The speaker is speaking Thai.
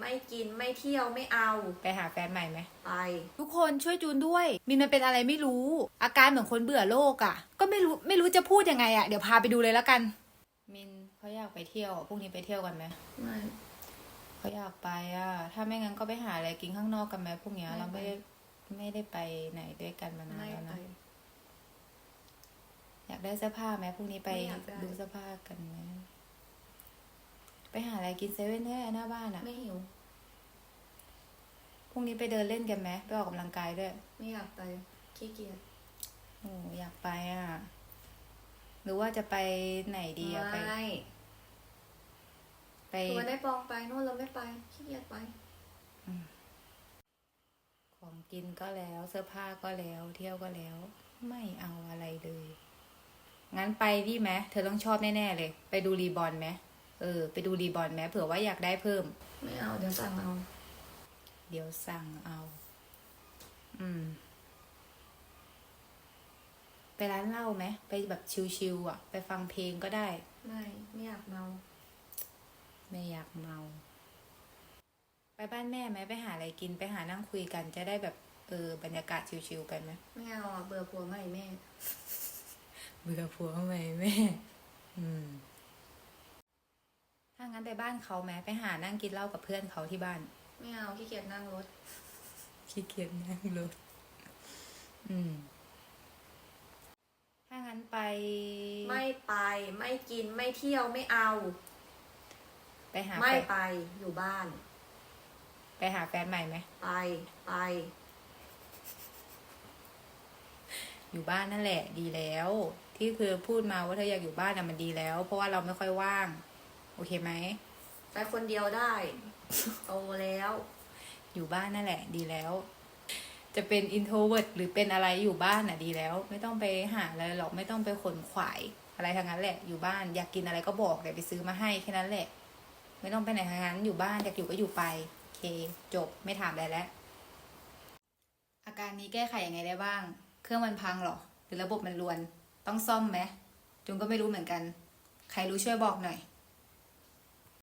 ไม่กินไม่เที่ยวไม่เอาไปหาแฟนใหม่ไหม ไปทุกคนช่วยจูนด้วย มินมันเป็นอะไรไม่รู้ อาการเหมือนคนเบื่อโลกอะ่ะ ก็ไม่รู้ไม่รู้จะพูดยังไงอะ่ะ เดี๋ยวพาไปดูเลยแล้วกัน มินเขาอยากไปเที่ยวอะพรุ่งนี้ไปเที่ยวกันไหมไม่เขาอยากไปอะ่ะ ถ้าไม่งั้นก็ไปหาอะไรกินข้างนอกกันไหมพรุ่งนี้ไม่เราไม่ไปได้ไม่ได้ไปไหนด้วยกันมานานไม่แล้วไป นะอยากได้เสื้อผ้าไหมพรุ่งนี้ไปไม่อยากได้ ดูเสื้อผ้ากันไหม ไปหาอะไรกินเซเว่นได้หน้าบ้านอะ่ะไม่หิว พรุ่งนี้ไปเดินเล่นกันไหมไปออกกำลังกายด้วย ไม่อยากไปขี้เกียจโอ้อยากไปอะ หรือว่าจะไปไหนดีอะไป ไม่ไปชวนได้ปองไปนู่นเราไม่ไปขี้เกียจไป ของกินก็แล้ว เสื้อผ้าก็แล้ว เที่ยวก็แล้ว ไม่เอาอะไรเลย งั้นไปดีไหมเธอต้องชอบแน่ ๆ เลย ไปดูรีบอลไหม เออ ไปดูรีบอลไหมเผื่อว่าอยากได้เพิ่ม ไม่เอาเดี๋ยวสั่งเอา เดี๋ยวสั่งเอา อืม ไปร้านเหล้าไหมไปแบบชิลๆอะ ไปฟังเพลงก็ได้ ไม่ไม่อยากเมา ไม่อยากเมา ไปบ้านแม่ไหมไปหาอะไรกินไปหานั่งคุยกันจะได้แบบเออบรรยากาศชิวๆไปไหมไม่เอาอะเบื่อผัวใหม่แม่ เบื่อผัวไหมแม่ อืม ถ้างั้นไปบ้านเขาไหมไปหานั่งกินเหล้ากับเพื่อนเขาที่บ้าน ไม่เอาขี้เกียจนั่งรถ ขี้เกียจนั่งรถ อืม ถ้างั้นไป ไม่ไป ไม่กิน ไม่เที่ยว ไม่เอา ไปหาไม่แฟนไป อยู่บ้าน ไปหาแฟนใหม่ไหม ไป ไป อยู่บ้านนั่นแหละ ดีแล้ว ที่คือพูดมาว่าเธออยากอยู่บ้านน่ะมันดีแล้ว เพราะว่าเราไม่ค่อยว่างโอเคไหม ไปคนเดียวได้โตแล้ว อยู่บ้านนั่นแหละ ดีแล้ว จะเป็น introvert หรือเป็นอะไรอยู่บ้านน่ะดีแล้ว ไม่ต้องไปหาอะไรหรอกไม่ต้องไปขนขวายอะไรทั้งนั้นแหละ อยู่บ้านอยากกินอะไรก็บอกเดี๋ยวไปซื้อมาให้แค่นั้นแหละ ไม่ต้องไปไหนทั้งนั้นอยู่บ้านอยากอยู่ก็อยู่ไปโอเค จบไม่ถามอะไรแล้ว อาการนี้แก้ไขยังไงได้บ้าง เครื่องมันพังเหรอหรือระบบมันรวน ต้องซ่อมไหมจุงก็ไม่รู้เหมือนกัน ใครรู้ช่วยบอกหน่อย